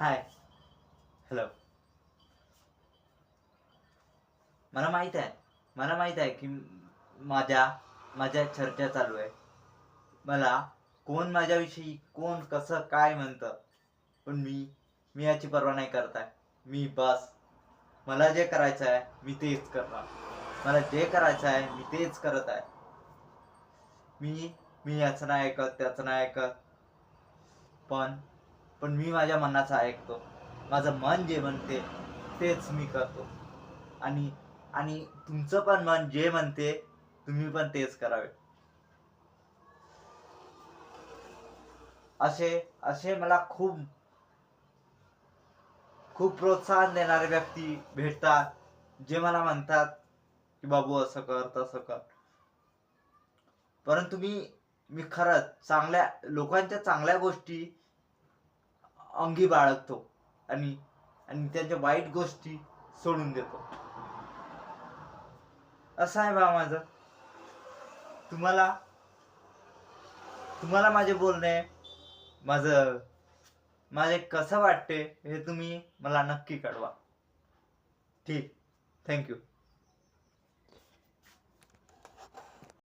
Hi hello मला माहीत आहे. मला माहीत आहे की माझ्या माझ्या चर्चा चालू आहे. मला कोण माझ्याविषयी कोण कसं काय म्हणतं? पण मी मी याची पर्वा नाही करत आहे. मी बस. मला जे करायचं आहे मी तेच करणार. मला जे करायचं आहे मी तेच करत आहे. मी मी याचं नाही ऐकत त्याचं नाही ऐकत. पण पण मी माझ्या मनाचं ऐकतो. माझं मन जे म्हणते तेच मी करतो. आणि आणि तुमचं पण मन जे म्हणते तुम्ही पण तेच करावे. असे असे मला खूप खूप प्रोत्साहन देणारे व्यक्ती भेटतात जे मला म्हणतात की बाबू असं कर तसं कर. परंतु मी मी खरंच चांगल्या लोकांच्या चांगल्या गोष्टी अंगी बाळगतो आणि आणि त्यांच्या वाईट गोष्टी सोडून देतो. असं आहे बा माझं. तुम्हाला तुम्हाला माझे बोलणे माझं माझे कसं वाटते हे तुम्ही मला नक्की कळवा. ठीक. थँक्यू